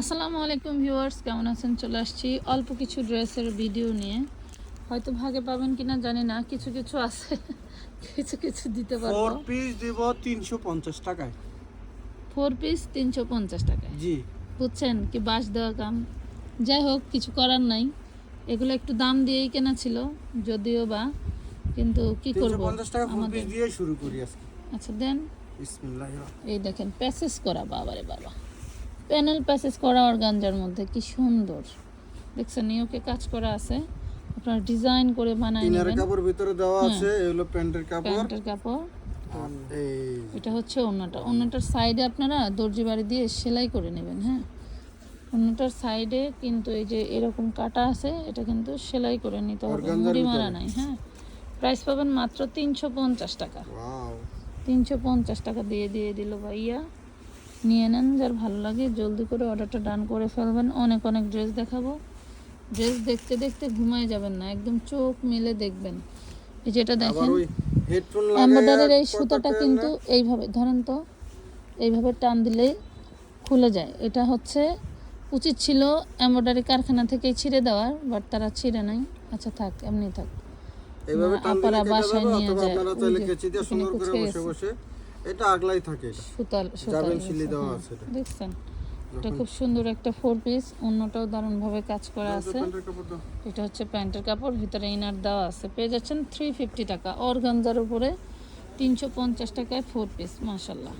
আসসালামু আলাইকুম ভিউয়ার্স কেমন আছেন? চলে আসছি অল্প কিছু ড্রেসের ভিডিও নিয়ে। হয়তো ভাগে পাবেন কিনা জানি না কিছু কিছু আছে কিছু কিছু দিতে পারব। পিস দিব তিনশো পঞ্চাশ টাকায়। ফোর পিস তিনশো পঞ্চাশ টাকায়? জি। বুঝছেন? কি বাস দেওয়া কাম যাই হোক কিছু করার নাই। এগুলো একটু দাম দিয়েই কেনা ছিল যদিও বা কিন্তু কি করব পঞ্চাশ টাকা ফোর পিস দিয়ে শুরু করি আজকে। আচ্ছা দেন। বিসমিল্লাহ এই দেখেন প্যাসেজ করা বাবারে বাবা। প্যানেল প্যাসেজ করা অর্গানজার মধ্যে কি সুন্দর। দেখছেন নিয়োকে কাজ করা আছে। আপনার ডিজাইন করে বানাই ইনার নেবেন। কাপড় ভিতরে দেওয়া হ্যাঁ। আছে এগুলো প্যান্টের কাপড়। প্যান্টের কাপড়। এটা হচ্ছে অন্যটা অন্যটার সাইডে আপনারা দর্জি বাড়ি দিয়ে সেলাই করে নেবেন হ্যাঁ। অন্যটার সাইডে কিন্তু এই যে এরকম কাটা আছে এটা কিন্তু সেলাই করে নিতে হবে। মুড়ি মারা নাই হ্যাঁ। প্রাইস পাবেন মাত্র তিনশো পঞ্চাশ টাকা। তিনশো পঞ্চাশ টাকা দিয়ে দিয়ে দিল ভাইয়া। নিয়ে নেন যার ভালো লাগে জলদি করে অর্ডারটা ডান করে ফেলবেন। অনেক অনেক ড্রেস দেখাবো। ড্রেস দেখতে দেখতে ঘুমায় যাবেন না একদম চোখ মেলে দেখবেন। এই যেটা দেখেন এমব্রয়ডারির এই সুতাটা কিন্তু এইভাবে ধরেন তো এইভাবে টান দিলেই খুলে যায়। এটা হচ্ছে উচিত ছিল এমব্রয়ডারি কারখানা থেকেই ছিঁড়ে দেওয়ার বাট তারা ছিঁড়ে নাই। আচ্ছা থাক এমনি থাক। এইভাবে টান দিলে বাসায় নিয়ে যায়। আপনারা চাইলে কেচি দিয়ে সুন্দর করে বসে বসে এটা আগলাই থাকে। সুতাল সুতাল সিলি দেওয়া। আছে দেখছেন? এটা খুব সুন্দর একটা ফোর পিস অন্যটাও দারুণভাবে কাজ করা আছে। এটা হচ্ছে প্যান্টের কাপড় ভিতরে ইনার দেওয়া আছে। পেয়ে যাচ্ছেন থ্রি ফিফটি টাকা। অর্গানজার উপরে তিনশো পঞ্চাশ টাকায় ফোর পিস মাসাল্লাহ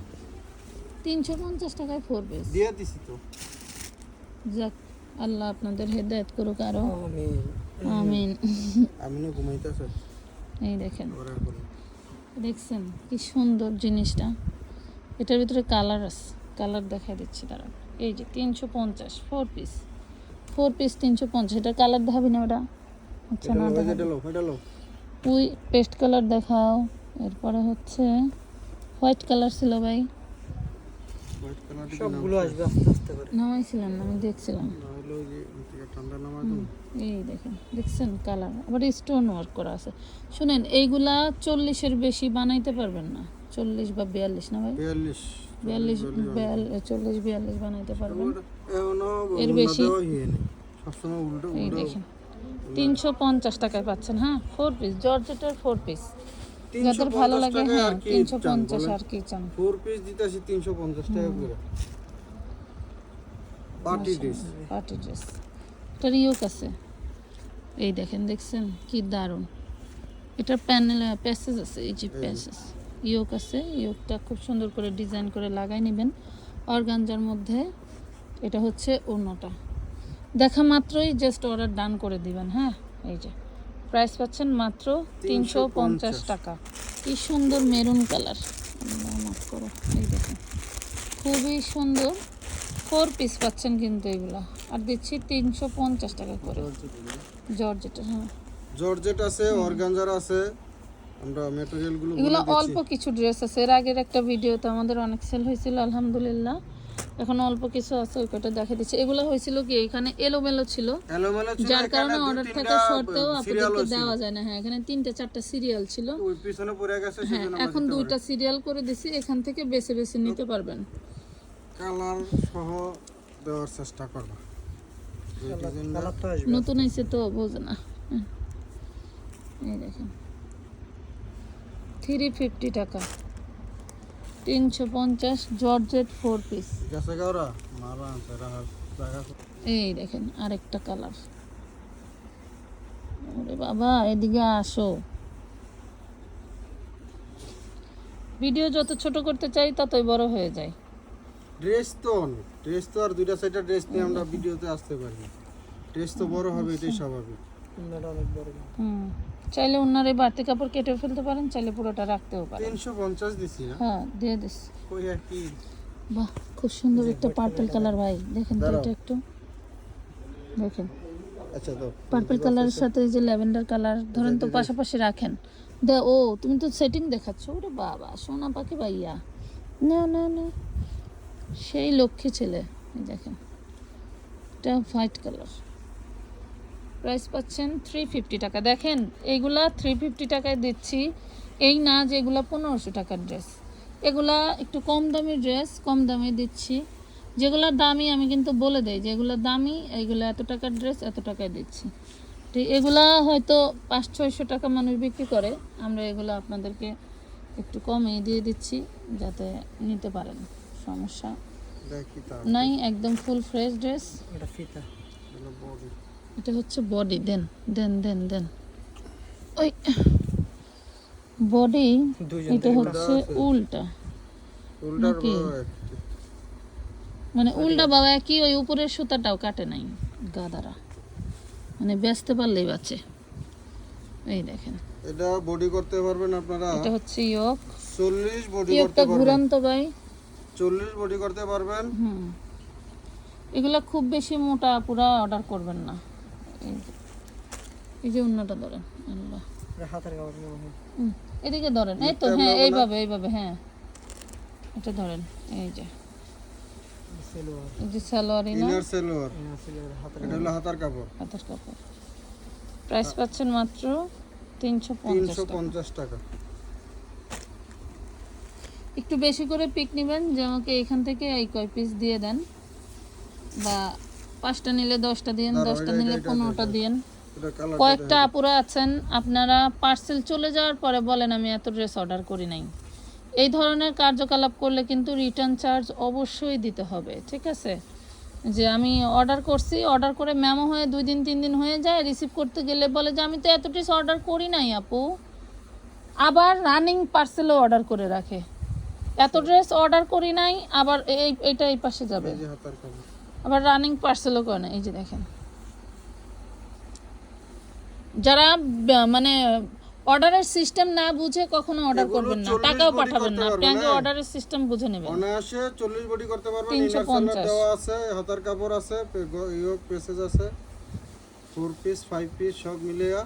তিনশো পঞ্চাশ টাকায় ফোর পিস দিয়ে দিছি তো। যাক আল্লাহ আপনাদের হেদায়ত করুক আরও। আমিন। আমি না ঘুমাইতেছে। এই দেখেন। দেখছেন কি সুন্দর জিনিসটা। এটার ভিতরে কালার আছে কালার দেখা দিচ্ছি তারা এই যে তিনশো পঞ্চাশ ফোর পিস ফোর পিস তিনশো পঞ্চাশ এটার কালার দেখাবি না ওটা? আচ্ছা না। ওই পেস্ট কালার দেখাও এরপরে হচ্ছে হোয়াইট কালার ছিল ভাই। হোয়াইট কালার দিকে সবগুলো আসবে আস্তে আস্তে করে। নামাইছিলাম আমি দেখছিলাম। এই দেখেন দেখছেন কালার আবার স্টোন ওয়ার্ক করা আছে। শুনেন এইগুলা চল্লিশের বেশি বানাইতে পারবেন না। চল্লিশ বা বিয়াল্লিশ না ভাই? বিয়াল্লিশ বিয়াল্লিশ চল্লিশ বিয়াল্লিশ। বানাইতে পারবেন। এর বেশি? হয়ে এই দেখেন তিনশো পঞ্চাশ টাকায় পাচ্ছেন হ্যাঁ? ফোর পিস জর্জেটের ফোর পিস যাদের ভালো লাগে হ্যাঁ তিনশো পঞ্চাশ আর কি চান। ফোর পিস দিতেছি তিনশো পঞ্চাশ টাকা করে। পার্টি ড্রেস পার্টি ড্রেস এটার ইয়োক আছে। এই দেখেন দেখছেন? কি দারুণ। এটার প্যানেল প্যাসেজ আছে এই যে প্যাসেজ ইয়োক আছে ইয়োকটা খুব সুন্দর করে ডিজাইন করে লাগাই নেবেন। অর্গানজার মধ্যে এটা হচ্ছে অন্যটা দেখা মাত্রই জাস্ট অর্ডার ডান করে দিবেন হ্যাঁ? এই যে প্রাইস পাচ্ছেন মাত্র তিনশো পঞ্চাশ টাকা। কি সুন্দর মেরুন কালার মাফ করো এই দেখেন। খুবই সুন্দর। ফোর পিস পাচ্ছেন কিন্তু এগুলা। আর দিচ্ছি তিনশো পঞ্চাশ টাকা করে। জর্জেটের হ্যাঁ। জর্জেট আছে অর্গানজার আছে আমরা ম্যাটেরিয়ালগুলো এগুলো অল্প কিছু ড্রেস আছে। এর আগের একটা ভিডিওতে আমাদের অনেক সেল হয়েছিল আলহামদুলিল্লাহ। এখন অল্প কিছু আছে ওই কটা দেখে দিচ্ছি। এগুলো হয়েছিল কি এখানে এলোমেলো ছিল। যার কারণে অর্ডার থাকা সত্ত্বেও আপনাদেরকে দেওয়া যায় না। হ্যাঁ এখানে তিনটা চারটা সিরিয়াল ছিল। হ্যাঁ এখন দুইটা সিরিয়াল করে দিছি এখান থেকে বেছে বেছে নিতে পারবেন। কালার সহ দেওয়ার চেষ্টা করব এই ডিজাইনটা কালার তো আসবে নতুন এসে তো বোঝে না। হ্যাঁ। এই দেখেন। থ্রি ফিফটি টাকা। তিনশো পঞ্চাশ জর্জেট ফোর পিস এই দেখেন আরেকটা কালার। ওরে বাবা এদিকে আসো। ভিডিও যত ছোট করতে চাই ততই বড় হয়ে যায়। ড্রেস তো অনেক ড্রেস তো আর দুইটা সাইডটা ড্রেস নিয়ে আমরা ভিডিওতে আসতে পারি। ড্রেস তো বড় হবে এটাই স্বাভাবিক। অনেক বড় হুম। চাইলে ওনার এই বাড়তি কাপড় কেটে ফেলতে পারেন চাইলে পুরোটা রাখতেও পারেন। তিনশো পঞ্চাশ দিছি না। হ্যাঁ দিয়ে দিস। কই আর কি। বাহ খুব সুন্দর একটা পার্পল কালার ভাই। দেখেন তো এটা একটু। দেখেন। আচ্ছা তো পার্পল কালারের সাথে যে ল্যাভেন্ডার কালার ধরেন তো পাশাপাশি রাখেন। দে ও তুমি তো সেটিং দেখাচ্ছ। ওরে বাবা সোনা পাখি ভাইয়া। না না না। সেই লক্ষ্মী ছেলে দেখেন। এটা হোয়াইট কালার। প্রাইস পাচ্ছেন থ্রি ফিফটি টাকা। দেখেন এইগুলা থ্রি ফিফটি টাকায় দিচ্ছি। এই না যে এগুলা পনেরোশো টাকার ড্রেস এগুলা একটু কম দামি ড্রেস কম দামে দিচ্ছি। যেগুলো দামি আমি কিন্তু বলে দেই, যেগুলো দামি এইগুলো এত টাকার ড্রেস এত টাকায় দিচ্ছি। ঠিক এগুলা হয়তো পাঁচ ছয়শো টাকা মানুষ বিক্রি করে। আমরা এগুলো আপনাদেরকে একটু কমে দিয়ে দিচ্ছি, যাতে নিতে পারেন। সমস্যা। নাই একদম ফুল ফ্রেশ ড্রেস এটা ফিতা এটা হচ্ছে বডি দেন দেন দেন দেন। ওই বডি এটা হচ্ছে উল্টা। নাকি? মানে উল্টা বাবা কি ওই উপরের সুতাটাও কাটে নাই গাদারা। মানে বেচতে পারলেই বাঁচে। এই দেখেন। এটা বডি করতে পারবেন আপনারা। এটা হচ্ছে ইয়ক। চল্লিশ বডি করতে ইয়কটা পারবেন। ঘুরান তো ভাই। চল্লিশ বডি করতে পারবেন। হুম। এগুলো খুব বেশি মোটা পুরা অর্ডার করবেন না। এই যে- এই যে অন্যটা ধরেন আল্লাহ। হাতের কাপড় হুম, এদিকে ধরেন এই তো হ্যাঁ এইভাবে এইভাবে হ্যাঁ। এটা ধরেন এই যে। যে সালোয়ারি। না? ইনার সেলোয়ার। এটা সিলভার হাতের এটা হলো হাতার কাপড়। হাতের কাপড়। প্রাইস পাচ্ছেন মাত্র তিনশো পঞ্চাশ পঞ্চাশ টাকা। একটু বেশি করে পিক নেবেন যে আমাকে এখান থেকে এই কয় পিস দিয়ে দেন। বা পাঁচটা নিলে দশটা দিন দশটা নিলে পনেরোটা কালার কয়েকটা আপুরা আছেন আপনারা পার্সেল চলে যাওয়ার পরে বলেন আমি এত ড্রেস অর্ডার করি নাই। এই ধরনের কার্যকলাপ করলে কিন্তু রিটার্ন চার্জ অবশ্যই দিতে হবে ঠিক আছে? যে আমি অর্ডার করছি অর্ডার করে ম্যামো হয়ে দুই দিন তিন দিন হয়ে যায় রিসিভ করতে গেলে বলে যে আমি তো এত ড্রেস অর্ডার করি নাই আপু। আবার রানিং পার্সেলও অর্ডার করে রাখে। এত ড্রেস অর্ডার করি নাই আবার এই এটা এই পাশে যাবে। এই যে হাতার কাপড় আবার রানিং পার্সেলও করে না এই যে দেখেন। যারা মানে অর্ডারের সিস্টেম না বুঝে কখনো অর্ডার করবেন না টাকাও পাঠাবেন না। আপনি আগে। অর্ডারের সিস্টেম বুঝে নেবেন। অনায়াসে চল্লিশ বডি করতে পারবেন 350 ইনার সেলোয়ার দেওয়া আছে হাতার কাপড় আছে ইয়োক পেসেজ আছে। ফোর পিস ফাইভ পিস সব মিলিয়ে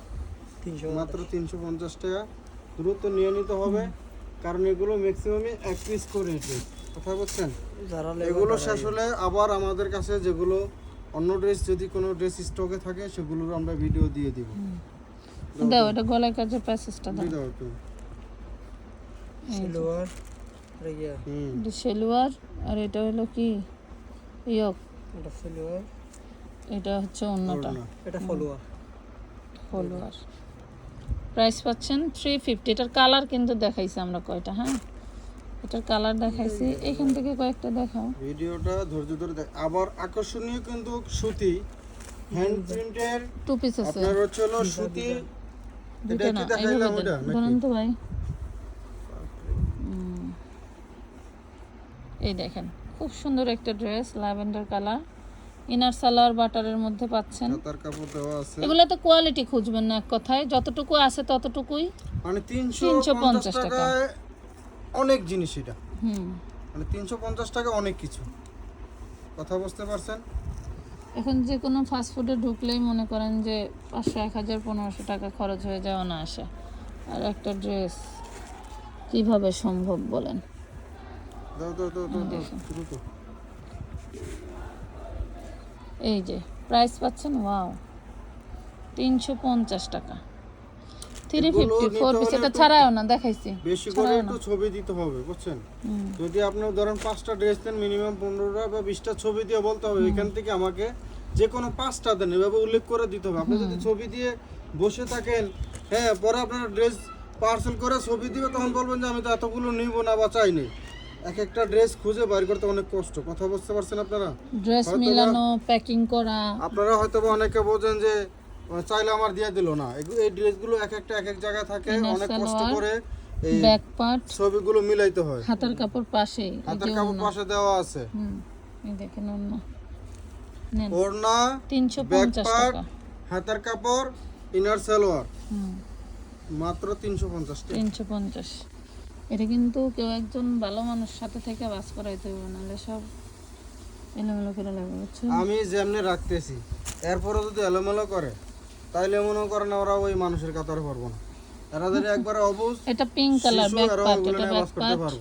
তিনশো মাত্র তিনশো পঞ্চাশ টাকা। দ্রুত নিয়ে নিতে হবে কারণ এগুলো ম্যাক্সিমামই এক পিস করে এটি কথা বলছেন? এগুলো শেষ হলে আবার আমাদের কাছে যেগুলো অন্য ড্রেস যদি কোনো ড্রেস স্টকে থাকে সেগুলোর আমরা ভিডিও দিয়ে দিব। দাও এটা গলায় কাজের প্যাসেজটা দাও। দাও একটু হুম। এটা সেলুয়ার আর এটা হলো কি? ইয়ক এটা সিলভার এটা হচ্ছে অন্যটা। এটা ফলোয়ার। ফলোয়ার। প্রাইস পাচ্ছেন থ্রি ফিফটি এটার কালার কিন্তু দেখাইছি আমরা কয়টা হ্যাঁ? এটার কালার দেখাইছি। এখান থেকে কয়েকটা দেখাও। ভিডিওটা ধৈর্য ধরে দেখ আবার আকর্ষণীয় কিন্তু সুতি হ্যান্ড প্রিন্টের টু পিস আছে আপনার হচ্ছে হলো সুতি। এটা কি দেখাইলাম ওটা দেন। তো ভাই। এই দেখেন খুব সুন্দর একটা dress lavender colour inner salwar বাটারের মধ্যে পাচ্ছেন। আছে। এগুলোতে কোয়ালিটি খুঁজবেন না এক কথায়। যতটুকু আছে ততটুকুই। মানে তিনশো 350 পঞ্চাশ টাকা। অনেক জিনিস এটা। হুম। মানে তিনশো পঞ্চাশ টাকা অনেক কিছু। কথা বুঝতে পারছেন? এখন যে কোনো ফাস্টফুডে ঢুকলেই মনে করেন যে পাঁচশো এক হাজার পনেরোশো টাকা খরচ হয়ে যায় অনায়াসে আর একটা ড্রেস কীভাবে সম্ভব বলেন? দাও দাও দাও দাও এই যে প্রাইস পাচ্ছেন? ওয়াও তিনশো পঞ্চাশ টাকা। থ্রি ফিফটি ফোর পিস এটা ছাড়াও না দেখাইছি। বেশি করে একটু ছবি দিতে হবে বুঝছেন? যদি আপনি ধরেন পাঁচটা ড্রেস দেন মিনিমাম পনেরোটা বা বিশটা ছবি দিয়ে বলতে হবে এখান থেকে আমাকে যে কোনো পাঁচটা দেন এভাবে উল্লেখ করে দিতে হবে। আপনি যদি ছবি দিয়ে বসে থাকেন হ্যাঁ পরে আপনার ড্রেস পার্সেল করে ছবি দিবে তখন বলবেন যে আমি তো এতগুলো নিব না বা চাইনি। এক একটা ড্রেস খুঁজে বাইর করতে অনেক কষ্ট। কথা বুঝতে পারছেন আপনারা? ড্রেস মিলানো প্যাকিং করা। আপনারা হয়তো অনেকে বোঝেন যে চাইলে আমার দিয়ে দিল না। এই ড্রেসগুলো এক একটা এক এক জায়গায় থাকে অনেক কষ্ট করে এই ব্যাক পার্ট ছবিগুলো মিলাইতে হয়। হাতার কাপড় এই হাতের কাপড় পাশে দেওয়া আছে। হুম দেখেন অন্য ওড়না পঞ্চাশ পার্ট টাকা। হাতের কাপড় ইনার সালোয়ার। হুম। মাত্র তিনশো পঞ্চাশ টাকা। তিনশো পঞ্চাশ। এটা কিন্তু কেউ একজন ভালো মানুষ সাথে থেকে বাস করাইতে হবে নাহলে সব এলোমেলো করে লাগবে বুঝছ? আমি যেমনি রাখতেছি এরপরে যদি এলোমেলো করে তাইলে মনে করেন ওরা ওই মানুষের কাতারে পারব না। এরা যদি একবারে অবুজ এটা পিঙ্ক কালার ব্যাক পার্ট এটা ব্যাক পার্ট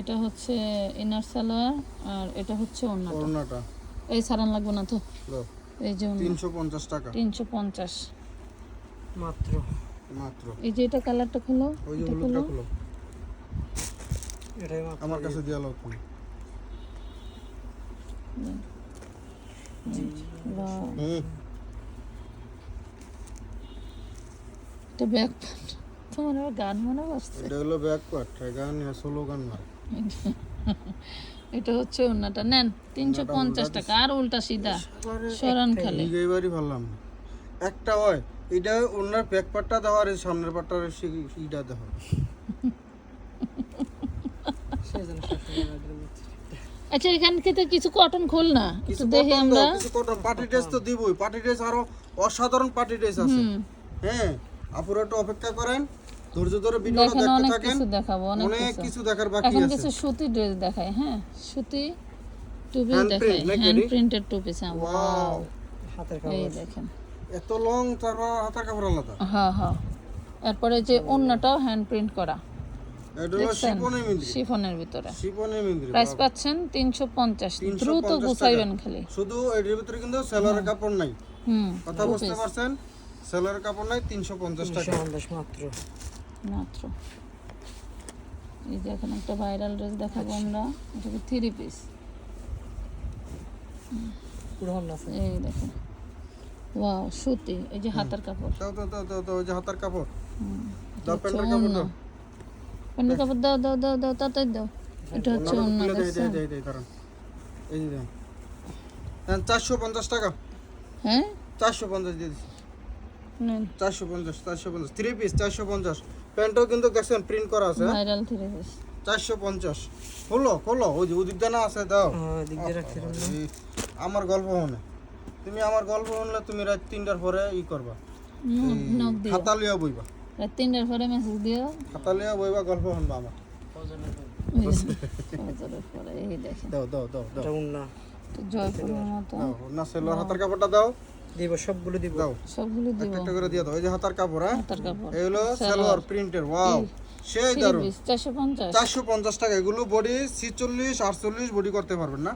এটা হচ্ছে ইনার সালোয়ার আর এটা হচ্ছে অন্যটা ওড়নাটা। এই সারান লাগবে না তো? এই যে অন্য তিনশো পঞ্চাশ টাকা। তিনশো পঞ্চাশ। মাত্র। মাত্র। এই যে এটা কালারটা খুলো ওই যে হলুদটা খুলো। এটাই আমার কাছে দিয়ে লোক জি এটা ব্যাক তোমার আবার গান মনে এটা হলো ব্যাক পার্ট গান সোলো গান মার। এটা হচ্ছে ওনাটা নেন তিনশো পঞ্চাশ টাকা আর উল্টা সিধা। সরান খালি। এই এবারই ভাবলাম। একটা হয় এটা ওনার ব্যাক পার্টটা দেওয়া আর সামনের ইটা দেওয়া সেজন্য সবসময় আমাদের মধ্যে। আচ্ছা এখান থেকে কিছু কটন খোল না কিছু দেখি আমরা। কিছু কটন পার্টি ড্রেস তো দিবই। পার্টি ড্রেস আরও অসাধারণ পার্টি ড্রেস আছে। হ্যাঁ আপুরা একটু অপেক্ষা করেন। ধৈর্য ধরে ভিডিওটা দেখতে অনেক থাকেন। কিছু দেখাবো অনেক অনেক কিছু। দেখার বাকি এখন কিছু সুতি ড্রেস দেখায় হ্যাঁ? সুতি টুপি print হ্যান্ড প্রিন্টেড টুপি ওয়াও ওয়াও হাতের এই দেখেন। এত লং তারপর হাতার কাপড় আলাদা। হ্যাঁ হ্যাঁ। এরপরে যে অন্যটাও হ্যান্ড প্রিন্ট করা। এটা হলো দেখছেন? শিপনের মিন্দ্রি শিফনের ভিতরে। প্রাইস পাচ্ছেন 350 দ্রুত গুছাইবেন খালি। শুধু এর ভিতরে কিন্তু সেলারের কাপড় নাই। হুম কথা বুঝতে পারছেন? সেলারের কাপড় নাই তিনশো পঞ্চাশ টাকা। তিনশো পঞ্চাশ মাত্র। মাত্র। এই যে এখন একটা ভাইরাল ড্রেস দেখাবো আমরা। এটা থ্রি পিস পুরো এই দেখেন। ওয়াও সুতি। এই যে হাতার কাপড়। দাও দাও দাও দাও দাও ওই যে হাতার কাপড়। হুম, দাও প্যান্টের কাপড় দাও। প্যান্টের কাপড় দাও দাও দাও দাও তাড়াতাড়ি দাও এটা হচ্ছে অন্য হ্যাঁ চারশো পঞ্চাশ টাকা হ্যাঁ চারশো পঞ্চাশ দিয়ে দিচ্ছি চারশো পঞ্চাশ চারশো পঞ্চাশ থ্রি পিস চারশো পঞ্চাশ প্যান্টও কিন্তু দেখছেন প্রিন্ট করা আছে? ভাইরাল থ্রি পিস চারশো পঞ্চাশ খোলো খোলো ওই যে ওদিক দানা আছে দাও হ্যাঁ আমার গল্প মনে তুমি আমার গল্প শুনলে তুমি রাত তিনটার পরে ই করবা নক খাতা লিয়া বইবা রাত তিনটার পরে মেসেজ দিও। খাতা লিয়া বইবা গল্প শুনবা আমার। দাও। দাও দাও দাও এটা জয়পুরের মতো। না সেলোয়ার হাতার কাপড়টা দাও। দিব সবগুলো দিব। দাও। সবগুলো দিব। একটা করে দিয়ে দাও। এই যে হাতার কাপড় হ্যাঁ? হাতার কাপড়। এই হলো সালোয়ার। প্রিন্টের ওয়াও। সেই দারুণ টাকা। এগুলো বডি ছিচল্লিশ আটচল্লিশ বডি করতে পারবেন না?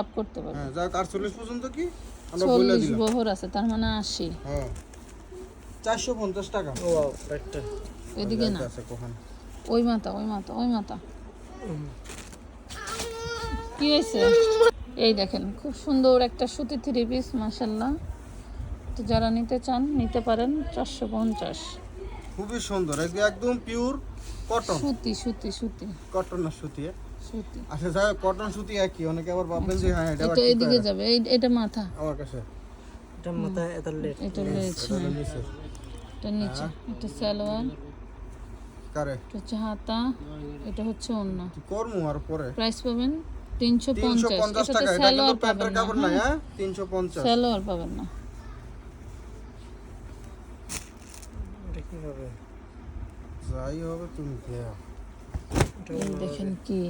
আপ করতে পারবে হ্যাঁ যাক আটচল্লিশ পর্যন্ত কি? আমরা বলে বহর আছে তার মানে আশি। হ্যাঁ। চারশো পঞ্চাশ টাকা। ও একটা। এদিকে না। ওই মাথা ওই মাথা ওই মাথা। কি হয়েছে? এই দেখেন খুব সুন্দর একটা সুতি থ্রি পিস মাসাল্লাহ তো যারা নিতে চান নিতে পারেন চারশো পঞ্চাশ। খুবই সুন্দর একদম পিওর কটন সুতি সুতি সুতি। কটন না সুতি? সুতি। আচ্ছা যাই কটন সুতি একই অনেকে আবার ভাববেন যে হ্যাঁ এটা এটা এদিকে যাবে এই এটা মাথা। আমার কাছে। এটা মাথায় এত লেট এটা রয়েছে এটা নিচে। এটা সালোয়ার কারে? এটা হচ্ছে হাতা এটা হচ্ছে অন্য কি করমু আর পরে। প্রাইস পাবেন তিনশো তিনশো পঞ্চাশ পঞ্চাশ এটাতে টাকা এটা কিন্তু সালোয়ার প্যান্টের পাবেন না হ্যাঁ? তিনশো পঞ্চাশ। সালোয়ার পাবেন না। এটা কি হবে? যাই হবে তুমি দেখেন কি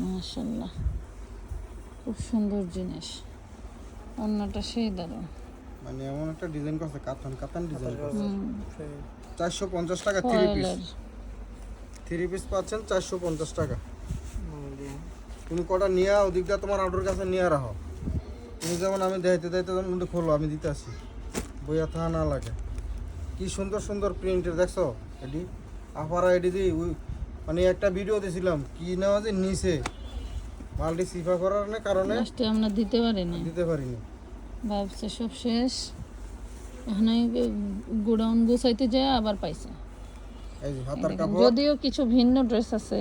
মাশাল্লাহ খুব সুন্দর জিনিস। অন্যটা সেই দারুণ। মানে এমন একটা ডিজাইন করছে কাতান কাতান ডিজাইন করছে। চারশো পঞ্চাশ টাকা থ্রি পিস থ্রি পিস পাচ্ছেন চারশো পঞ্চাশ টাকা। তুমি কটা নিয়ে ওদিকটা তোমার অর্ডার কাছে নিয়ে রাখো। তুমি যেমন আমি দেখাইতে দেখাইতে যেমন কিন্তু খোলো আমি দিতে আসি। বইয়া থাকা না লাগে। কি সুন্দর সুন্দর প্রিন্টের দেখছ? এডি আপারা এডি দি ওই- মানে একটা ভিডিও দিছিলাম কি নেওয়া যে নিচে মালটি সিফা করার কারণে আমরা দিতে পারি না দিতে পারিনি। ব্যবসা সব শেষ। এখানে গোডাউন গোছাইতে যায় আবার পাইছে। যদিও কিছু ভিন্ন ড্রেস আছে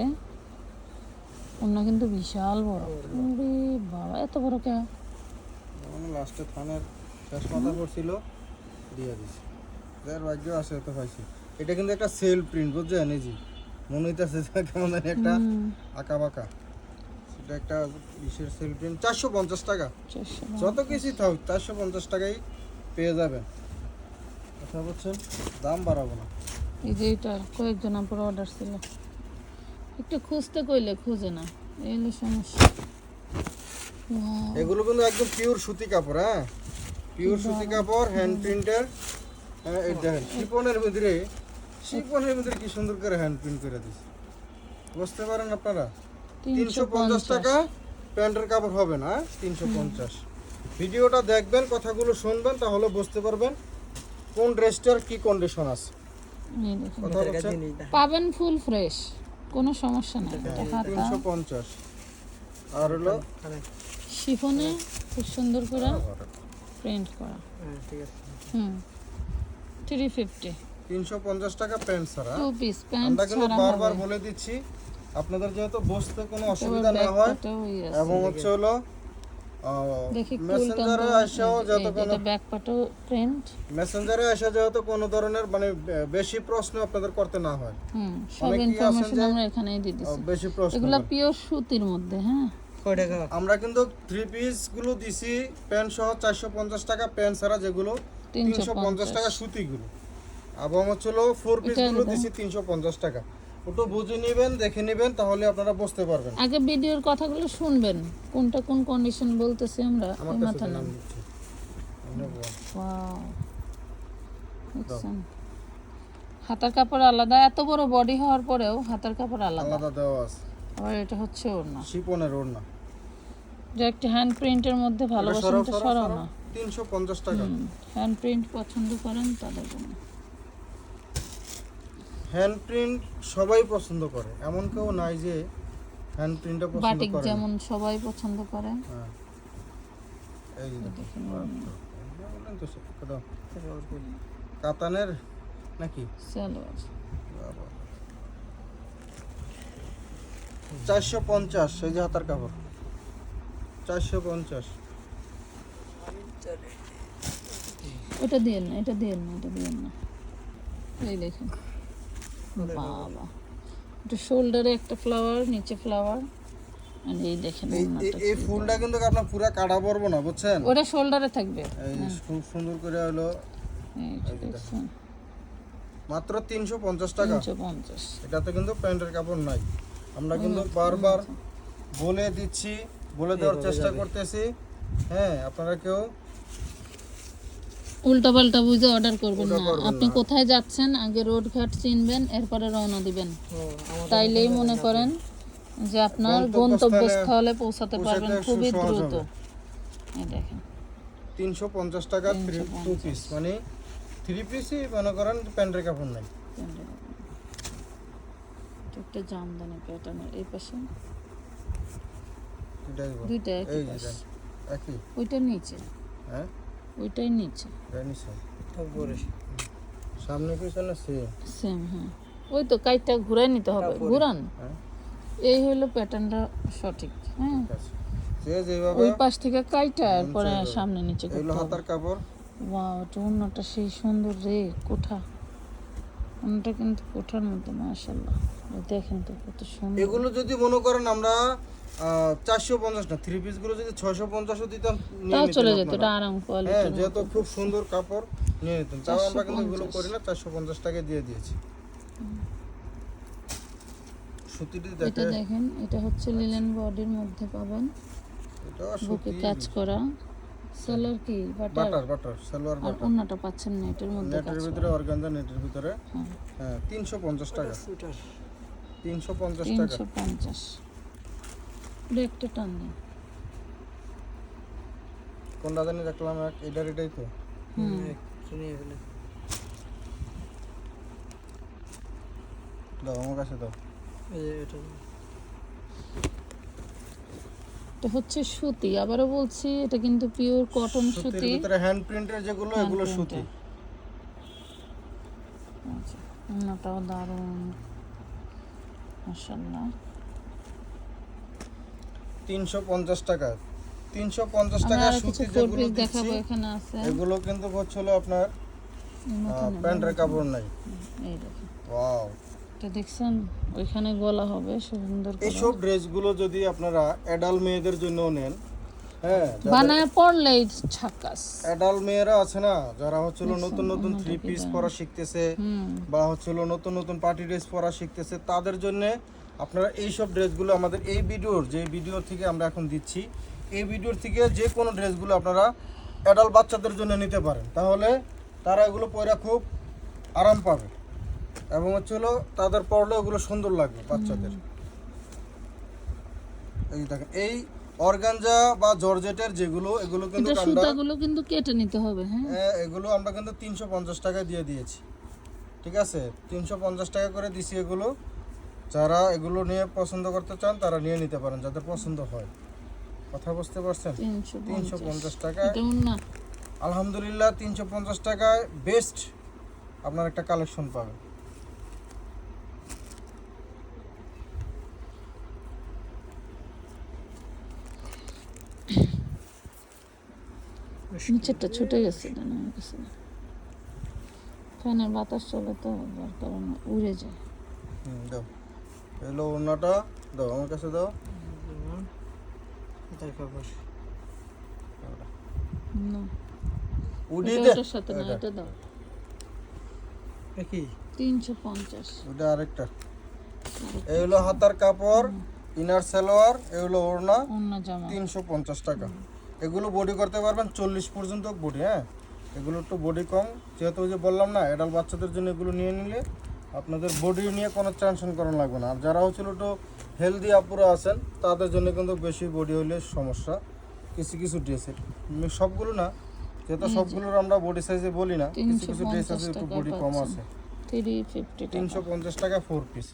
অন্য কিন্তু বিশাল বড়। বাবা এত বড় কে লাস্টে থানের শেষ মাথা পড়ছিল দিয়ে দিছি। যার ভাগ্য আছে তো পাইছি। এটা কিন্তু একটা সেল প্রিন্ট বুঝছেন? এই যে মনে হইতেছে যে কেমন একটা আঁকা বাঁকা। সেটা একটা বিশেষ সেল প্রিন্ট চারশো পঞ্চাশ টাকা। যত কিছুই থাক চারশো পঞ্চাশ টাকাই পেয়ে যাবেন। কথা বলছেন? দাম বাড়াবো না। এই যে এটা কয়েকজন আপুর অর্ডার ছিল। একটু খুঁজতে কইলে খুঁজে না। এই সমস্যা। এগুলো কিন্তু একদম পিওর সুতি কাপড় হ্যাঁ? পিওর সুতি কাপড় হ্যান্ড প্রিন্টের দেখেন শিপনের ভিতরে শিপনের ভিতরে কি সুন্দর করে হ্যান্ড প্রিন্ট করে দিচ্ছে বুঝতে পারেন আপনারা? তিনশো পঞ্চাশ টাকা প্যান্টের কাপড় হবে না তিনশো পঞ্চাশ। ভিডিওটা দেখবেন কথাগুলো শুনবেন তাহলে বুঝতে পারবেন কোন ড্রেসটার কি কন্ডিশন আছে। পাবেন ফুল ফ্রেশ কোনো সমস্যা নাই। হাতা। তিনশো পঞ্চাশ। আর হলো? শিফনে খুব সুন্দর করে প্রিন্ট করা। হ্যাঁ ঠিক আছে। হুম। থ্রি ফিফটি তিনশো পঞ্চাশ টাকা প্যান্ট ছাড়া। টু পিস প্যান্ট আমরা কিন্তু বারবার বলে দিচ্ছি আপনাদের যেহেতু বসতে কোনো অসুবিধা না হয়। এবং হচ্ছে হলো মেসেঞ্জারে যত কোনো প্রিন্ট মেসেঞ্জারে এসে যেহেতু কোনো ধরনের মানে বেশি প্রশ্ন আপনাদের করতে না হয়। হুম সব অনেকেই ইনফরমেশন আমরা এখানেই দিয়ে দিছি। বেশি প্রশ্ন এগুলা পিওর সুতির মধ্যে হ্যাঁ? আমরা কিন্তু থ্রি পিসগুলো দিছি প্যান্ট সহ চারশো পঞ্চাশ টাকা প্যান্ট ছাড়া যেগুলো তিনশো পঞ্চাশ। টাকা সুতিগুলো। এবং হচ্ছে হলো ফোর পিসগুলো দিছি তিনশো পঞ্চাশ টাকা। ওটা বুঝে নেবেন দেখে নেবেন তাহলে আপনারা বুঝতে পারবেন। আগে ভিডিওর কথাগুলো শুনবেন। কোনটা কোন কন্ডিশন বলতেছি আমরা? আমার মাথা নাম দেখছেন হাতার কাপড় আলাদা এত বড় বডি হওয়ার পরেও হাতার কাপড় আলাদা। আলাদা দেওয়া আছে। আবার এটা হচ্ছে ওর না শিপনের ওড়না। যে একটা হ্যান্ড প্রিন্টের মধ্যে ভালোবাসেন তো সরাও না। তিনশো পঞ্চাশ টাকা। হ্যান্ড প্রিন্ট পছন্দ করেন তাদের জন্য। হ্যান্ড প্রিন্ট সবাই পছন্দ করে। এমন কেউ নাই যে হ্যান্ড প্রিন্টটা পছন্দ করে না। যেমন সবাই পছন্দ করে। হ্যাঁ। এই যে। তো? কাতানের নাকি? সালোয়ার। চারশো পঞ্চাশ এই যে হাতার কাপড়। চারশো পঞ্চাশ। ওটা দিয়েন না এটা দিয়েন না এটা দিয়েন না। এই দেখেন। বাবা। এটা শোল্ডারে একটা ফ্লাওয়ার নিচে ফ্লাওয়ার। আর এই দেখেন ফুলটা কিন্তু আপনার পুরা কাটা পড়ব না বুঝছেন? ওটা শোল্ডারে থাকবে। এই খুব সুন্দর করে হলো মাত্র তিনশো পঞ্চাশ টাকা। এটাতে কিন্তু প্যান্টের কাপড় নাই। আমরা কিন্তু বারবার বলে দিচ্ছি বলে দেওয়ার চেষ্টা করতেছি। হ্যাঁ আপনারা কেউ উল্টা পাল্টা বুঝে অর্ডার করবেন না। আপনি কোথায় যাচ্ছেন আগে রোড ঘাট চিনবেন এরপরে রওনা দিবেন। তাইলেই মনে করেন যে আপনার গন্তব্যস্থলে পৌঁছাতে পারবেন খুবই দ্রুত। দেখেন। তিনশো পঞ্চাশ টাকা টু পিস মানে থ্রি পিসই মনে করেন প্যান্টের কাপড় নাই। একটা জামদানি প্যাটার্নের এই পাশে। দুইটা। একই ওইটার নিচে। হ্যাঁ? ওইটাই নিচে সামনে পিছনে সেম সেম হ্যাঁ। ওই তো কাইটটা ঘুরাই নিতে হবে? ঘুরান। হ্যাঁ। এই হলো প্যাটার্নটা সঠিক। হ্যাঁ। ওই পাশ থেকে কাইটা এরপরে। সামনে নিচে করতে হাতার কাপড়? ওয়াও এটা অন্যটা সেই সুন্দর রে কোঠা। অন্যটা কিন্তু কোঠার মধ্যে মাশাল্লাহ দেখেন তো কত সুন্দর। এগুলো যদি মনে করেন আমরা চারশো পঞ্চাশ না থ্রি পিসগুলো যদি ছয়শো পঞ্চাশও দিতাম তাও চলে যেত এটা আরাম হ্যাঁ যেহেতু খুব সুন্দর কাপড় নিয়ে নিতাম। তাও আমরা কিন্তু এগুলো করি না চারশো পঞ্চাশ টাকায় দিয়ে দিয়েছি। এটা দেখেন। এটা হচ্ছে আচ্ছা। লিলেন বডির মধ্যে পাবেন। বুকে কাজ করা। সেলার কি? বাটার বাটার সালোয়ার বাটার অন্যটা পাচ্ছেন নেটের মধ্যে নেটের ভিতরে অর্গানজা নেটের ভিতরে। হ্যাঁ।, হ্যাঁ 350 টাকা। সুইটার 350 টাকা। 350 ব্রেকটা টান নেই কোনটা জানি দেখলাম এক এটার এটাই তো। হুম। শুনি এখানে। দাও আমার কাছে দাও। এটা। হচ্ছে সুতি আবারও বলছি এটা কিন্তু পিওর কটন সুতি। ভিতরে হ্যান্ড প্রিন্টের যেগুলো এগুলো সুতি। আচ্ছা ওটাও দারুণ। মাশাআল্লাহ। তিনশো পঞ্চাশ টাকা। তিনশো পঞ্চাশ টাকা সুতি যেগুলো দেখাবো এখানে আছে। এগুলো কিন্তু হচ্ছে হলো আপনার প্যান্টের কাপড় নাই। ওয়াও। এটা দেখছেন? ওইখানে গলা হবে সুন্দর এইসব ড্রেসগুলো যদি আপনারা অ্যাডাল মেয়েদের জন্য নেন হ্যাঁ বানায় পড়লেই ছাক্কাস। অ্যাডাল মেয়েরা আছে না যারা হচ্ছে হলো নতুন নতুন থ্রি পিস পরা শিখতেছে বা হচ্ছে হলো নতুন নতুন পার্টি ড্রেস পরা শিখতেছে তাদের জন্য আপনারা এই সব ড্রেসগুলো আমাদের এই ভিডিওর যে ভিডিও থেকে আমরা এখন দিচ্ছি এই ভিডিওর থেকে যে কোনো ড্রেসগুলো আপনারা অ্যাডাল্ট বাচ্চাদের জন্য নিতে পারেন। তাহলে তারা এগুলো পরে খুব আরাম পাবে। এবং হচ্ছে হলো তাদের পরলে ওগুলো সুন্দর লাগবে বাচ্চাদের। এই দেখেন এই অর্গানজা বা জর্জেটের যেগুলো এগুলো কিন্তু সুতাগুলো কিন্তু কেটে নিতে হবে হ্যাঁ? হ্যাঁ এগুলো আমরা কিন্তু তিনশো পঞ্চাশ টাকায় দিয়ে দিয়েছি। ঠিক আছে? তিনশো পঞ্চাশ টাকা করে দিছি এগুলো। যারা এগুলো নিয়ে পছন্দ করতে চান তারা নিয়ে নিতে পারেন যাদের পছন্দ হয়। কথা বুঝতে পারছেন? তিনশো পঞ্চাশ। টাকা আলহামদুলিল্লাহ তিনশো পঞ্চাশ টাকায় বেস্ট আপনার একটা কালেকশন পাবেন। নিচেরটা ছুটে গেছে ফ্যানের বাতাস চলে তো যার কারণে উড়ে যায়। এলো ওড়নাটা দাও আমার কাছে দাও। না। দে। সাথে না এটা। ওটা আরেকটা। এই হলো হাতার কাপড় ইনার সালোয়ার এই হলো ওড়না। জামা। টাকা। এগুলো বডি করতে পারবেন চল্লিশ পর্যন্ত বডি হ্যাঁ? এগুলো একটু বডি কম। যেহেতু যে বললাম না এডাল বাচ্চাদের জন্য এগুলো নিয়ে নিলে আপনাদের বডি নিয়ে কোনো টেনশন করা লাগবে না। আর যারা হচ্ছিল একটু হেলদি আপুরা আছেন তাদের জন্য কিন্তু বেশি বডি হইলে সমস্যা। কিছু কিছু ড্রেসের সবগুলো না যেহেতু সবগুলোর আমরা বডি সাইজে বলি না কিছু কিছু ড্রেস আছে একটু বডি কম আছে। তিনশো পঞ্চাশ টাকা ফোর পিস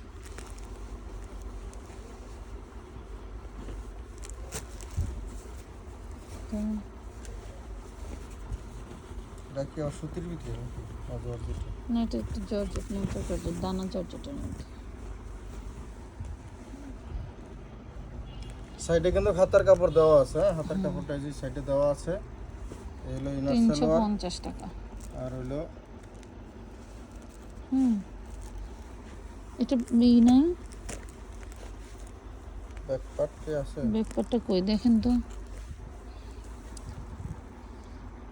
এটা কি আবার সুতির বিক্রি নাকি? না জর্জেট না এটা একটু জর্জেট মোটা জর্জেট দানা জর্জেটের মধ্যে। সাইডে কিন্তু হাতার কাপড় দেওয়া আছে হ্যাঁ? হাতার কাপড়টা যে সাইডে দেওয়া আছে। এই হলো ইনার সালোয়ার। টাকা। আর হলো হুম। এটা ই না কি আছে। ব্যাকপারটা কই? দেখেন তো।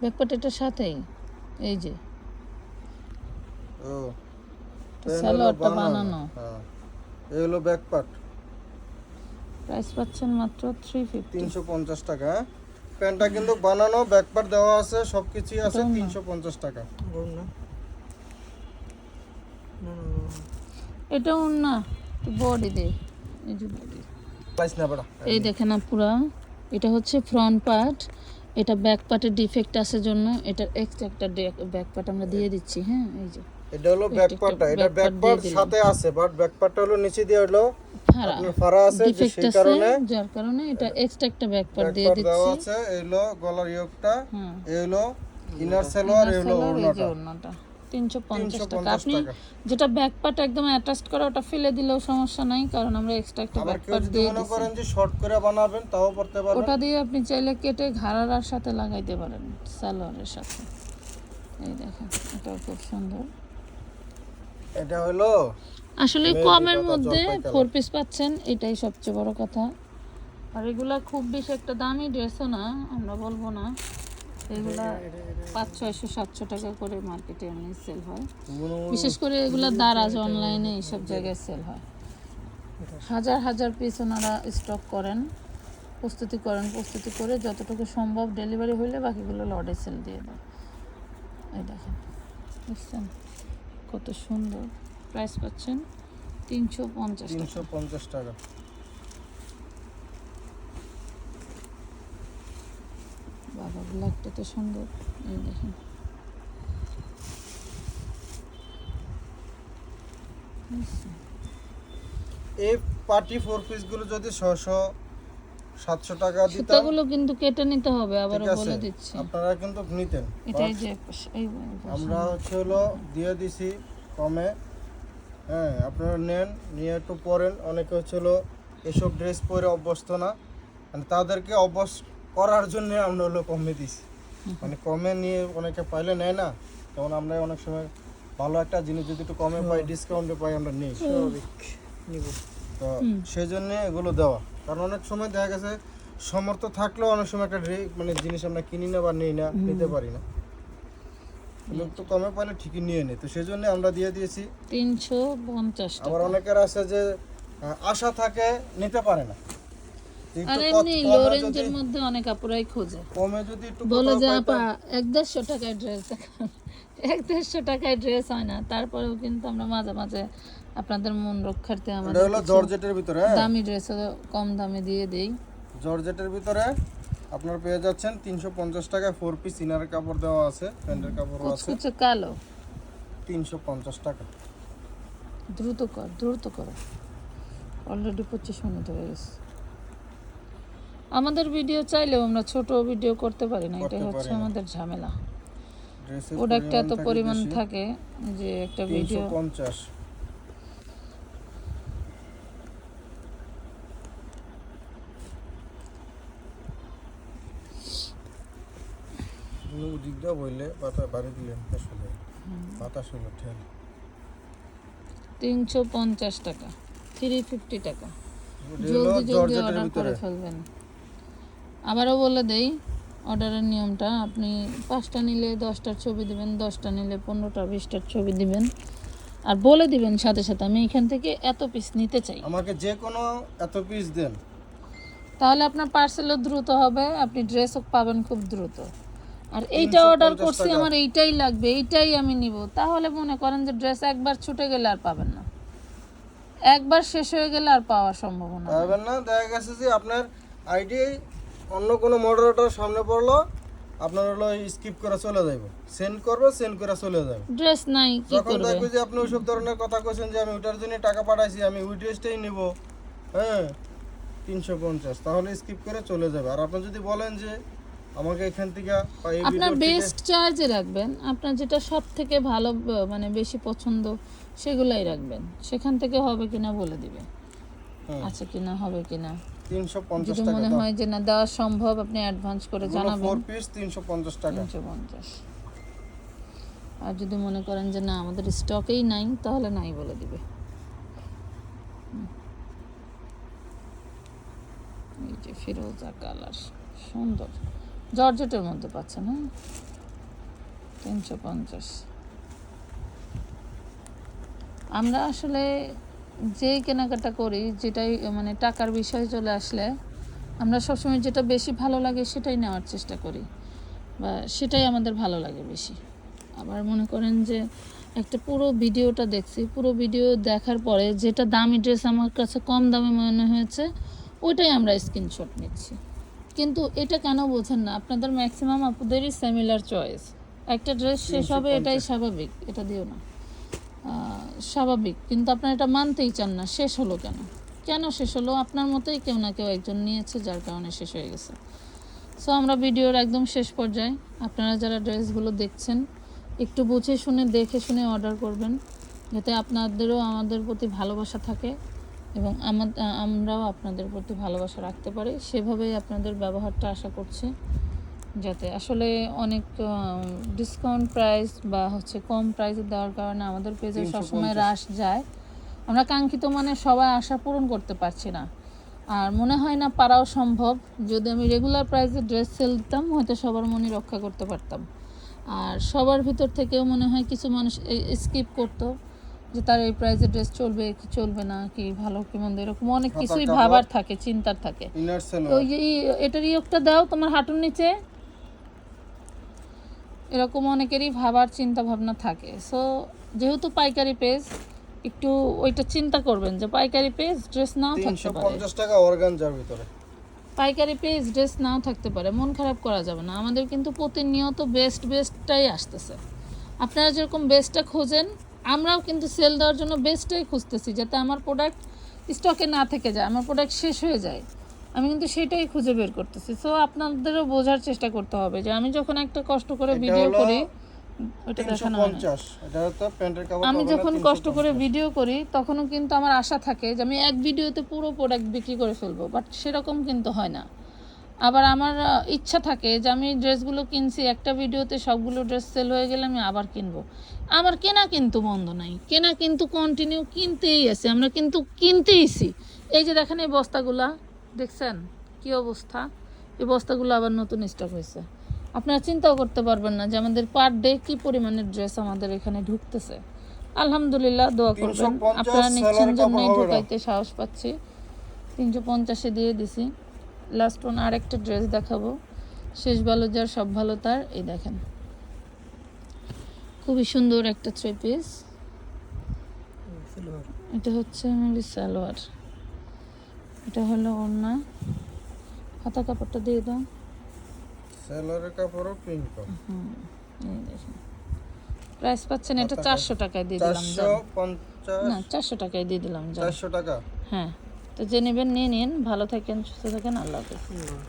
ব্যাকপার্ট এটার সাথেই এই যে। ও সালোয়ারটা বানানো। হ্যাঁ এই হলো ব্যাক পার্ট। প্রাইস পাচ্ছেন মাত্র থ্রি ফিফটি তিনশো পঞ্চাশ টাকা হ্যাঁ। প্যান্টটা কিন্তু বানানো ব্যাক পার্ট দেওয়া আছে সব কিছুই আছে এটাও না। তিনশো পঞ্চাশ টাকা। বলুন না? না না না, না। এটা না বডি দে এই যে বডি। পাইস না বেড়া এই দেখেন না পুরা এটা হচ্ছে ফ্রন্ট পার্ট। এটা ব্যাক পার্টের ডিফেক্ট আছে জন্য এটার এক্সট্রা একটা ব্যাক পার্ট আমরা দিয়ে দিচ্ছি হ্যাঁ এই যে। এটা হলো ব্যাক পার্টটা এটা ব্যাক পার্ট সাথে আছে বাট ব্যাক পার্টটা হলো নিচে দিয়ে হলো আপনার ফাড়া আছে যে ডিফেক্ট আছে কারণে যার কারণে এটা এক্সট্রা একটা ব্যাক পার্ট দিয়ে দিচ্ছি দেওয়া দিচ্ছি। আছে এই হলো গলার ইয়োগটা হুম এই হলো ইনার সালোয়ার এই হলো ওড়নাটা। তিনশো পঞ্চাশ টাকা। আপনি যেটা ব্যাক পার্ট একদম অ্যাটাচ করা ওটা ফেলে দিলেও সমস্যা নাই কারণ আমরা এক্সট্রা একটা ব্যাক পার্ট দিয়ে মনে করেন যে শর্ট করে বানাবেন তাও করতে পারবেন। ওটা দিয়ে আপনি চাইলে কেটে ঘাড়ার সাথে লাগাইতে পারেন সালোয়ারের সাথে। এই দেখেন এটাও খুব সুন্দর। এটা হলো আসলে কমের মধ্যে ফোর পিস পাচ্ছেন এটাই সবচেয়ে বড় কথা। আর এগুলা খুব বেশি একটা দামি ড্রেসও না আমরা বলব না। এগুলা পাঁচ ছয়শো সাতশো টাকা করে মার্কেটে এমনি সেল হয়। বিশেষ করে এগুলা দারাজ অনলাইনে এইসব জায়গায় সেল হয়। হাজার হাজার পিস ওনারা স্টক করেন প্রস্তুতি করেন প্রস্তুতি করে যতটুকু সম্ভব ডেলিভারি হইলে বাকিগুলো লডে সেল দিয়ে দেয় এই দেখেন বুঝছেন কত সুন্দর। প্রাইস পাচ্ছেন তিনশো পঞ্চাশ তিনশো পঞ্চাশ টাকা। বাবা ব্ল্যাকটা তো সুন্দর। এই দেখেন। এই পার্টি ফোর পিসগুলো যদি ছশো সাতশো টাকা দিতাম সুতাগুলো কিন্তু কেটে নিতে হবে আবার বলে দিচ্ছি। আপনারা কিন্তু নিতেন। এটাই যে এই আমরা হচ্ছে হলো দিয়ে দিছি কমে। হ্যাঁ আপনারা নেন নিয়ে একটু পরেন। অনেকে হচ্ছে হলো এসব ড্রেস পরে অভ্যস্ত না। মানে তাদেরকে অভ্যাস করার জন্য আমরা হলো কমে দিছি মানে কমে নিয়ে অনেকে পাইলে নেয় না। তখন আমরা অনেক সময় ভালো একটা জিনিস যদি একটু কমে পাই ডিসকাউন্টে পাই আমরা নিই। স্বাভাবিক। নিব। তো সেই জন্য এগুলো দেওয়া। কারণ অনেক সময় দেখা গেছে সমর্থ থাকলেও অনেক সময় একটা মানে জিনিস আমরা কিনি না বা নিই না নিতে পারি না। কিন্তু একটু কমে পাইলে ঠিকই নিয়ে নিই তো সেই জন্য আমরা দিয়ে দিয়েছি। তিনশো পঞ্চাশ আবার অনেকের আছে যে আশা থাকে নিতে পারে না। আর এমনি লো রেঞ্জের মধ্যে অনেক আপুরাই খোঁজে। কমে যদি একটু বলে যে আপা এক দেড়শো টাকায় ড্রেস এক দেড়শো টাকায় ড্রেস হয় না। তারপরেও কিন্তু আমরা মাঝে মাঝে আপনাদের মন রক্ষার্থে আমাদের হলো জর্জেটের ভিতরে? দামি ড্রেসও কম দামে দিয়ে দেই। জর্জেটের ভিতরে আপনার পেয়ে যাচ্ছেন তিনশো পঞ্চাশ টাকা ফোর পিস ইনারের কাপড় দেওয়া আছে প্যান্টের কাপড়ও আছে। কুচকুচে কালো। তিনশো পঞ্চাশ টাকা। দ্রুত কর দ্রুত করো। অলরেডি পঁচিশ মিনিট হয়ে গেছে। আমাদের ভিডিও চাইলেও আমরা ছোট ভিডিও করতে পারি না এটা হচ্ছে আমাদের ঝামেলা। প্রোডাক্টটা এত পরিমাণ থাকে যে একটা ভিডিও 350 দিক বইলে পাতা বাড়ি দিলেন আসলে বাতাস হলো ঠেল। তিনশো পঞ্চাশ টাকা থ্রি ফিফটি টাকা। জলদি জলদি অর্ডার করে ফেলবেন। আবারও বলে দেই অর্ডারের নিয়মটা আপনি পাঁচটা নিলে দশটার ছবি দিবেন দশটা নিলে পনেরোটা বিশটার ছবি দিবেন। আর বলে দিবেন সাথে সাথে আমি এখান থেকে এত পিস নিতে চাই। আমাকে যে কোনো এত পিস দেন। তাহলে আপনার পার্সেলও দ্রুত হবে আপনি ড্রেসও পাবেন খুব দ্রুত। আর এইটা অর্ডার করছি আমার এইটাই লাগবে এইটাই আমি নিব। তাহলে মনে করেন যে ড্রেস একবার ছুটে গেলে আর পাবেন না। একবার শেষ হয়ে গেলে আর পাওয়ার সম্ভাবনা নেই। পারবেন না দেখা গেছে যে আপনার আইডি অন্য কোনো মডারেটর সামনে পড়ল আপনার হলো স্কিপ করে চলে যাইব। সেন্ড করবে সেন্ড করে চলে যাবে। ড্রেস নাই কি যখন করবে? দেখবে যে আপনি ওইসব ধরনের কথা কইছেন যে আমি ওটার জন্য টাকা পাঠাইছি আমি ওই ড্রেসটাই নিব। হ্যাঁ তিনশো পঞ্চাশ। তাহলে স্কিপ করে চলে যাবে। আর আপনি যদি বলেন যে আমাকে এখান থেকে আপনার বেস্ট চার্জে রাখবেন। আপনার যেটা সব থেকে ভালো মানে বেশি পছন্দ সেগুলাই রাখবেন। সেখান থেকে হবে কিনা বলে দিবে হুম। আছে কিনা হবে কিনা? তিনশো পঞ্চাশ যদি টাকা মনে হয় যে না দেওয়া সম্ভব আপনি অ্যাডভান্স করে জানাবেন। ফোর পিস তিনশো পঞ্চাশ টাকা। তিনশো পঞ্চাশ। আর যদি মনে করেন যে না আমাদের স্টকেই নাই তাহলে নাই বলে দিবে। এই যে ফিরোজা কালার সুন্দর। জর্জেটের মধ্যে পাচ্ছেন হ্যাঁ? তিনশো পঞ্চাশ। আমরা আসলে যেই কেনাকাটা করি যেটাই মানে টাকার বিষয় চলে আসলে আমরা সবসময় যেটা বেশি ভালো লাগে সেটাই নেওয়ার চেষ্টা করি। বা সেটাই আমাদের ভালো লাগে বেশি। আবার মনে করেন যে একটা পুরো ভিডিওটা দেখছি পুরো ভিডিও দেখার পরে যেটা দামি ড্রেস আমার কাছে কম দামে মনে হয়েছে ওইটাই আমরা স্ক্রিনশট নিচ্ছি। কিন্তু এটা কেন বোঝেন না আপনাদের ম্যাক্সিমাম আপুদেরই সিমিলার চয়েস একটা ড্রেস শেষ হবে এটাই স্বাভাবিক এটা দিও না। স্বাভাবিক। কিন্তু আপনারা এটা মানতেই চান না। শেষ হলো কেন? কেন শেষ হলো? আপনার মতোই কেউ না কেউ একজন নিয়েছে, যার কারণে শেষ হয়ে গেছে। সো আমরা ভিডিওর একদম শেষ পর্যায়ে আপনারা যারা ড্রেসগুলো দেখছেন, একটু বুঝে শুনে, দেখে শুনে অর্ডার করবেন। যাতে আপনাদেরও আমাদের প্রতি ভালোবাসা থাকে এবং আমরাও আপনাদের প্রতি ভালোবাসা রাখতে পারি। সেভাবেই আপনাদের ব্যবহারটা আশা করছি। যাতে আসলে অনেক ডিসকাউন্ট প্রাইস বা হচ্ছে কম প্রাইসে দেওয়ার কারণে আমাদের পেজে সবসময় হ্রাস যায়। আমরা কাঙ্ক্ষিত মানে সবাই আশা পূরণ করতে পারছি না। আর মনে হয় না পারাও সম্ভব। যদি আমি রেগুলার প্রাইসে ড্রেস সেল দিতাম হয়তো সবার মনে রক্ষা করতে পারতাম। আর সবার ভিতর থেকেও মনে হয় কিছু মানুষ স্কিপ করতো যে তার এই প্রাইসে ড্রেস চলবে কি চলবে না কি ভালো কি মন্দ এরকম অনেক কিছুই ভাবার থাকে চিন্তার থাকে। তো এটার ইয়োগটা দাও তোমার হাঁটুর নিচে। এরকম অনেকেরই ভাবার চিন্তা ভাবনা থাকে। সো যেহেতু পাইকারি পেজ একটু ওইটা চিন্তা করবেন যে পাইকারি পেজ ড্রেস নাও থাকতে পারে। পঞ্চাশ টাকা অর্গানজার ভিতরে। পাইকারি পেজ ড্রেস নাও থাকতে পারে মন খারাপ করা যাবে না। আমাদের কিন্তু প্রতিনিয়ত বেস্ট বেস্টটাই আসতেছে। আপনারা যেরকম বেস্টটা খোঁজেন আমরাও কিন্তু সেল দেওয়ার জন্য বেস্টটাই খুঁজতেছি যাতে আমার প্রোডাক্ট স্টকে না থেকে যায় আমার প্রোডাক্ট শেষ হয়ে যায়। আমি কিন্তু সেটাই খুঁজে বের করতেছি। সো আপনাদেরও বোঝার চেষ্টা করতে হবে যে আমি যখন একটা কষ্ট করে ভিডিও করি ওটা দেখানো আমি যখন কষ্ট করে ভিডিও করি তখনও কিন্তু আমার আশা থাকে যে আমি এক ভিডিওতে পুরো প্রোডাক্ট বিক্রি করে ফেলব বাট সেরকম কিন্তু হয় না। আবার আমার ইচ্ছা থাকে যে আমি ড্রেসগুলো কিনছি একটা ভিডিওতে সবগুলো ড্রেস সেল হয়ে গেলে আমি আবার কিনবো। আমার কেনা কিন্তু বন্ধ নাই কেনা কিন্তু কন্টিনিউ কিনতেই আছে আমরা কিন্তু কিনতেইছি এই যে দেখেন এই বস্তাগুলা দেখছেন? কি অবস্থা? এই বস্তাগুলো আবার নতুন স্টক হয়েছে। আপনারা চিন্তাও করতে পারবেন না যে আমাদের পার ডে কি পরিমাণের ড্রেস আমাদের এখানে ঢুকতেছে। আলহামদুলিল্লাহ দোয়া করবেন। আপনারা নিচ্ছেন জন্যই। ঢুকাইতে সাহস পাচ্ছি। তিনশো পঞ্চাশে দিয়ে দিছি। লাস্ট ওয়ান আরেকটা ড্রেস দেখাবো। শেষ ভালো যার সব ভালো তার। এই দেখেন। খুবই সুন্দর একটা থ্রি পিস এটা হচ্ছে মেবি সালোয়ার এটা হলো ওড়না। হাতা কাপড়টা দিয়ে দাও। সেলরের কাপড়ও প্রিন্ট করা। হুম এই দেখুন। প্রাইস পাচ্ছেন এটা চারশো টাকায় দিয়ে দিলাম না চারশো টাকায় দিয়ে দিলাম। চারশো টাকা? হ্যাঁ তো যে নেবেন নিয়ে নিন। ভালো থাকেন সুস্থ থাকেন আল্লাহ হাফেজ।